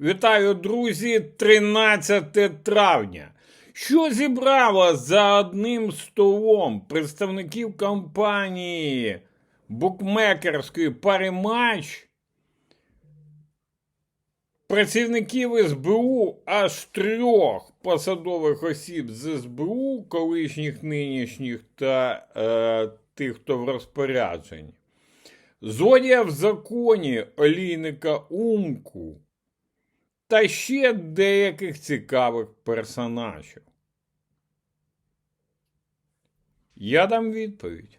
Вітаю, друзі! 13 травня. Що зібрало за одним столом представників компанії букмекерської паримач, працівників СБУ аж трьох посадових осіб з СБУ, колишніх нинішніх та е, тих, хто в розпорядженні. Зодія в законі олійника Умку та ще деяких цікавих персонажів. Я дам відповідь.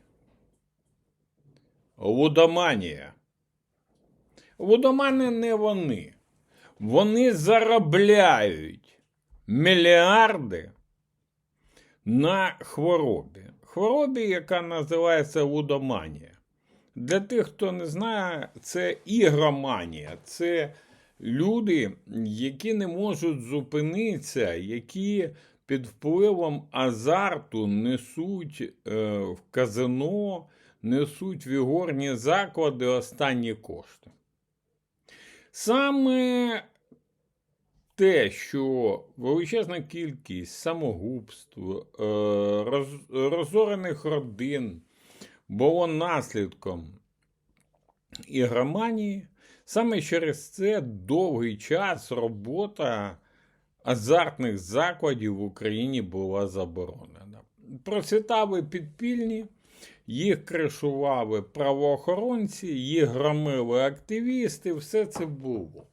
Лудоманія. Лудомани не вони. Вони заробляють мільярди на хворобі. Хворобі, яка називається лудоманія. Для тих, хто не знає, це ігроманія. Це люди, які не можуть зупинитися, які під впливом азарту несуть е, в казино, несуть в ігорні заклади останні кошти. Саме те, що величезна кількість самогубств, е, роз- розорених родин було наслідком ігроманії, саме через це довгий час робота азартних закладів в Україні була заборонена. Процвітали підпільні, їх кришували правоохоронці, їх громили активісти, все це було.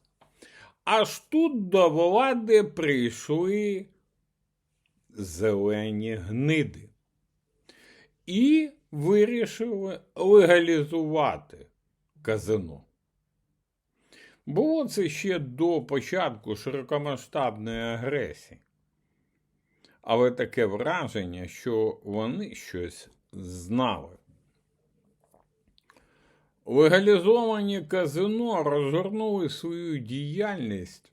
Аж тут до влади прийшли зелені гниди і вирішили легалізувати казино. Було це ще до початку широкомасштабної агресії. Але таке враження, що вони щось знали. Легалізовані казино розгорнули свою діяльність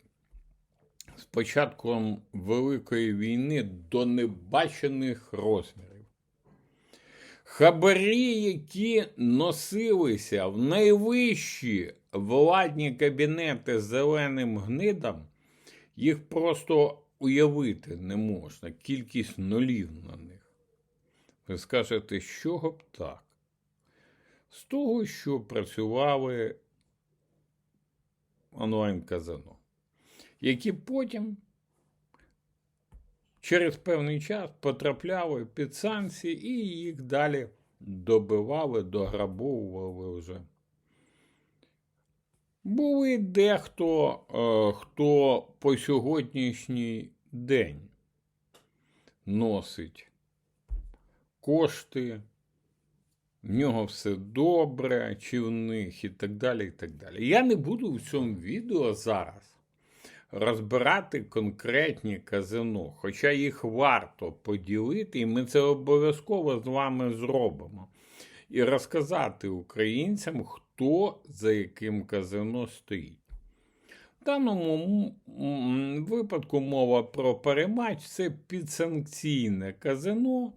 з початком Великої війни до небачених розмірів. Хабарі, які носилися в найвищі владні кабінети з зеленим гнидам, їх просто уявити не можна. Кількість нулів на них. Ви скажете, з чого б так? З того, що працювали онлайн-казино, які потім через певний час потрапляли під санкції і їх далі добивали, дограбовували вже. Були дехто, е, хто по сьогоднішній день носить кошти, в нього все добре, чи в них і так далі. і так далі. Я не буду в цьому відео зараз розбирати конкретні казино, хоча їх варто поділити, і ми це обов'язково з вами зробимо. І розказати українцям, хто за яким казино стоїть. В даному випадку мова про перемач це підсанкційне казино,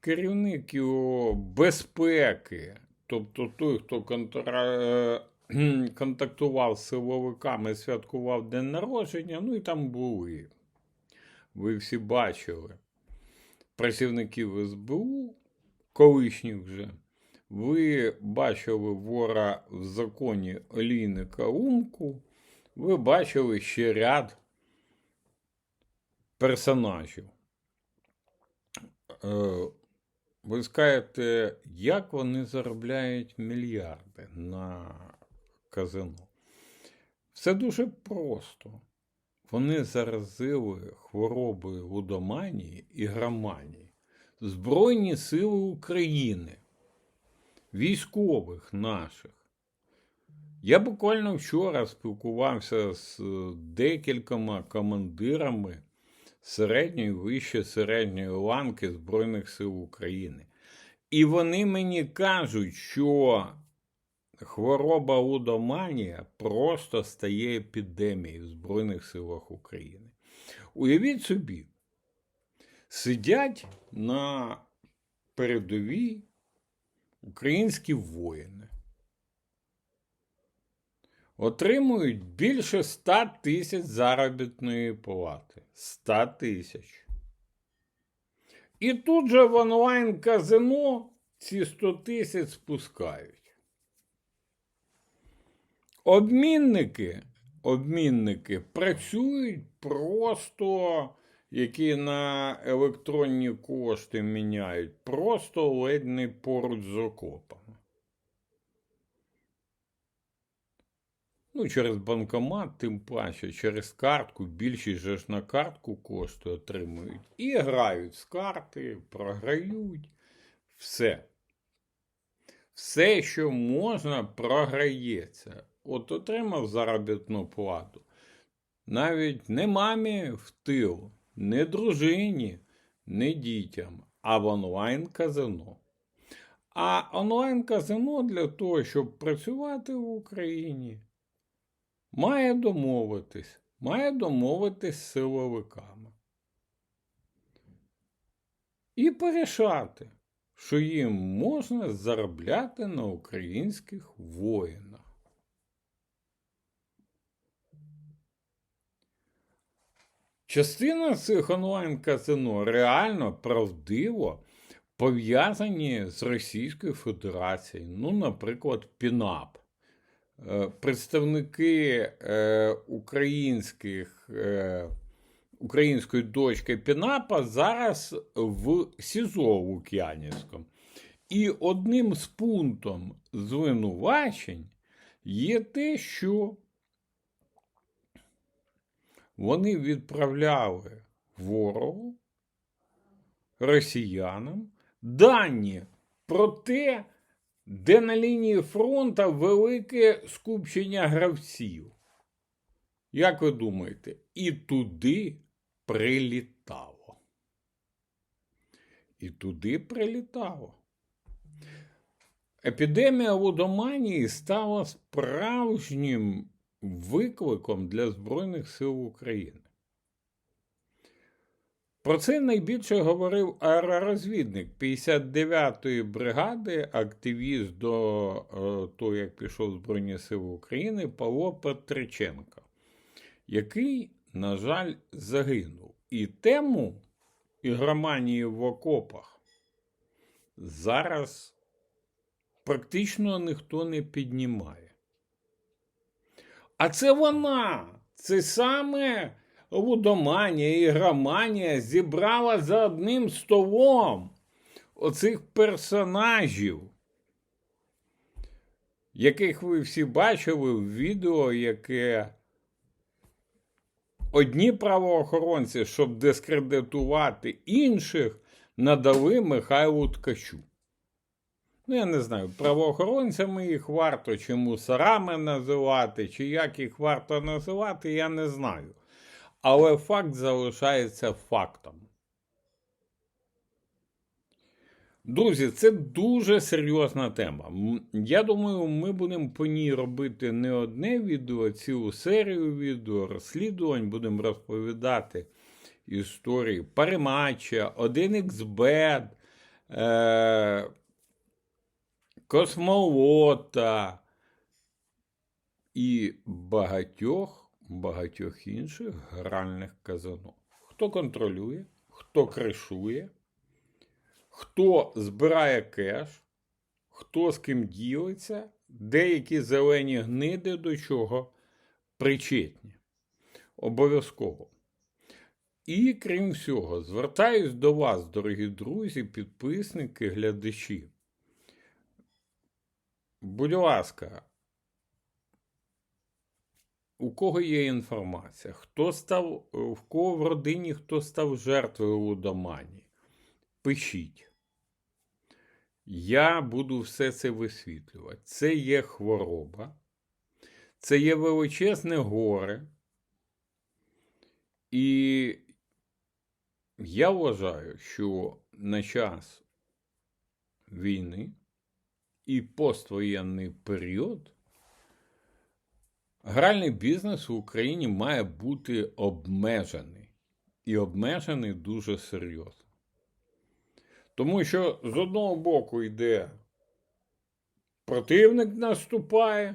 керівник його безпеки, тобто той, хто контра... контактував з силовиками, святкував день народження, ну і там були. Ви всі бачили працівників СБУ, колишніх вже. Ви бачили вора в законі олійника Умку, ви бачили ще ряд персонажів. Е, Ви скажете, як вони заробляють мільярди на казино? Все дуже просто. Вони заразили хворобою лудоманії і громанії Збройні Сили України, військових наших. Я буквально вчора спілкувався з декількома командирами середньої, вище середньої ланки Збройних сил України. І вони мені кажуть, що хвороба лудоманія просто стає епідемією в Збройних силах України. Уявіть собі, сидять на передовій українські воїни. отримують більше 100 тисяч заробітної плати. 100 тисяч. І тут же в онлайн-казино ці 100 тисяч спускають. Обмінники, обмінники працюють просто, які на електронні кошти міняють, просто ледь не поруч з окопами. Ну, через банкомат, тим паче, через картку, більшість же ж на картку кошти отримують. І грають з карти, програють. Все. Все, що можна, програється. От отримав заробітну плату. Навіть не мамі в тил, не дружині, не дітям, а в онлайн-казино. А онлайн-казино для того, щоб працювати в Україні, має домовитись, має домовитись з силовиками. І порішати, що їм можна заробляти на українських воїнах. Частина цих онлайн-казино реально правдиво пов'язані з Російською Федерацією. Ну, наприклад, ПІНАП. Е, Представники е, українських, е, української дочки Пінапа зараз в СІЗО Лук'янівському. І одним з пунктом звинувачень є те, що вони відправляли ворогу, росіянам дані про те, де на лінії фронту велике скупчення гравців. Як ви думаєте, і туди прилітало. І туди прилітало. Епідемія лудоманії стала справжнім викликом для Збройних сил України. Про це найбільше говорив аеророзвідник 59-ї бригади, активіст до е, того, як пішов Збройні Сили України Павло Петриченко, який, на жаль, загинув. І тему ігроманії в окопах зараз практично ніхто не піднімає. А це вона, це саме лудоманія, ігроманія зібрала за одним столом оцих персонажів, яких ви всі бачили в відео, яке одні правоохоронці, щоб дискредитувати інших, надали Михайлу Ткачу. Ну, я не знаю, правоохоронцями їх варто, чи мусорами називати, чи як їх варто називати, я не знаю. Але факт залишається фактом. Друзі, це дуже серйозна тема. Я думаю, ми будемо по ній робити не одне відео, цілу серію відео, розслідувань, будемо розповідати історії париматча, 1xbet, е- космолота і багатьох багатьох інших гральних казино. Хто контролює, хто кришує, хто збирає кеш, хто з ким ділиться, деякі зелені гниди до чого причетні. Обов'язково. І крім всього, звертаюсь до вас, дорогі друзі, підписники, глядачі. Будь ласка, у кого є інформація, хто став, в кого в родині хто став жертвою лудоманії, пишіть. Я буду все це висвітлювати. Це є хвороба, це є величезне горе. І я вважаю, що на час війни і поствоєнний період Гральний бізнес в Україні має бути обмежений. І обмежений дуже серйозно. Тому що з одного боку йде противник наступає,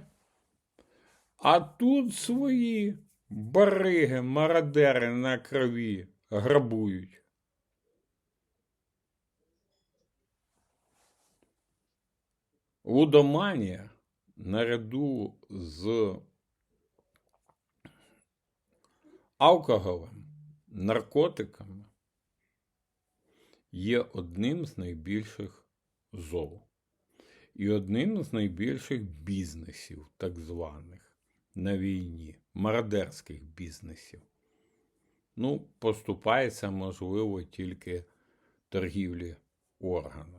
А тут свої бариги, мародери на крові грабують. Лудоманія наряду з алкоголем, наркотиками є одним з найбільших зол і одним з найбільших бізнесів, так званих, на війні, мародерських бізнесів. Ну, поступається, можливо, тільки торгівлі органами.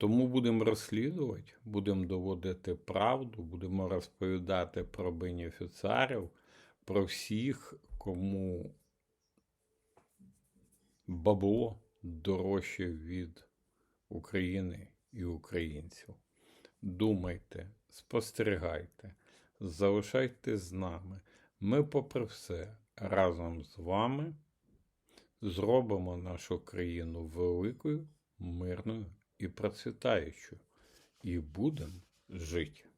Тому будемо розслідувати, будемо доводити правду, будемо розповідати про бенефіціарів, про всіх, кому бабло дорожче від України і українців. Думайте, спостерігайте, залишайтесь з нами. Ми, попри все, разом з вами зробимо нашу країну великою, мирною і процвітаючу, І будемо жити.